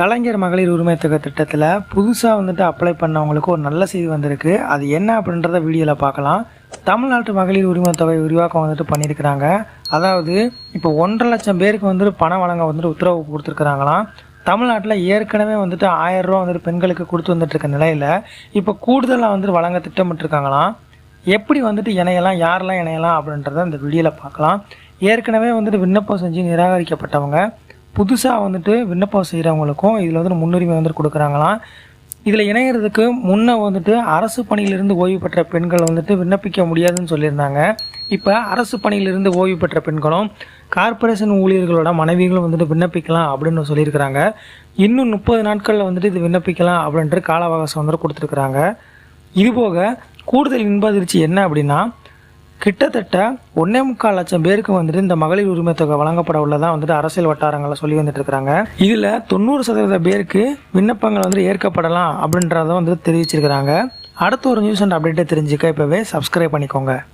கலைஞர் மகளிர் உரிமை தொகை திட்டத்தில் புதுசாக வந்துட்டு அப்ளை பண்ணவங்களுக்கு ஒரு நல்ல செய்தி வந்திருக்கு. அது என்ன அப்படின்றத வீடியோவில் பார்க்கலாம். தமிழ்நாட்டு மகளிர் உரிமை தொகை விரிவாக்கம் வந்துட்டு பண்ணியிருக்கிறாங்க. அதாவது இப்போ ஒன்றரை லட்சம் பேருக்கு வந்துட்டு பணம் வழங்க வந்துட்டு உத்தரவு கொடுத்துருக்குறாங்களாம். தமிழ்நாட்டில் ஏற்கனவே வந்துட்டு ஆயிரம் ரூபா வந்துட்டு பெண்களுக்கு கொடுத்து வந்துட்டுருக்க நிலையில் இப்போ கூடுதலாக வந்துட்டு வழங்க திட்டமிட்டுருக்காங்களாம். எப்படி வந்துட்டு இணையலாம் யாரெல்லாம் இணையலாம் அப்படின்றத இந்த வீடியோவில் பார்க்கலாம். ஏற்கனவே வந்துட்டு விண்ணப்பம் செஞ்சு நிராகரிக்கப்பட்டவங்க புதுசாக வந்துட்டு விண்ணப்பம் செய்கிறவங்களுக்கும் இதில் வந்துட்டு முன்னுரிமை வந்துட்டு கொடுக்குறாங்களாம். இதில் இணையிறதுக்கு முன்னே வந்துட்டு அரசு பணியிலிருந்து ஓய்வு பெற்ற பெண்கள் வந்துட்டு விண்ணப்பிக்க முடியாதுன்னு சொல்லியிருந்தாங்க. இப்போ அரசு பணியிலிருந்து ஓய்வு பெற்ற பெண்களும் கார்ப்பரேஷன் ஊழியர்களோட மனைவிகளும் வந்துட்டு விண்ணப்பிக்கலாம் அப்படின்னு சொல்லியிருக்கிறாங்க. இன்னும் முப்பது நாட்களில் வந்துட்டு இது விண்ணப்பிக்கலாம் அப்படின்ட்டு கால அவகாசம் வந்துட்டு கொடுத்துருக்குறாங்க. இதுபோக கூடுதல் இன்ப அதிர்ச்சி என்ன அப்படின்னா கிட்டத்தட்ட ஒன்னே முக்கால் லட்சம் பேருக்கு வந்துட்டு இந்த மகளிர் உரிமை தொகை வழங்கப்பட உள்ளதான் வந்துட்டு அரசியல் வட்டாரங்களை சொல்லி வந்துட்டு இருக்கிறாங்க இதில் தொண்ணூறு சதவீத பேருக்கு விண்ணப்பங்கள் வந்துட்டு ஏற்கப்படலாம் அப்படின்றத வந்து தெரிவிச்சிருக்கிறாங்க. அடுத்த ஒரு நியூஸ் அண்ட் அப்டேட்டை தெரிஞ்சுக்க இப்போவே சப்ஸ்கிரைப் பண்ணிக்கோங்க.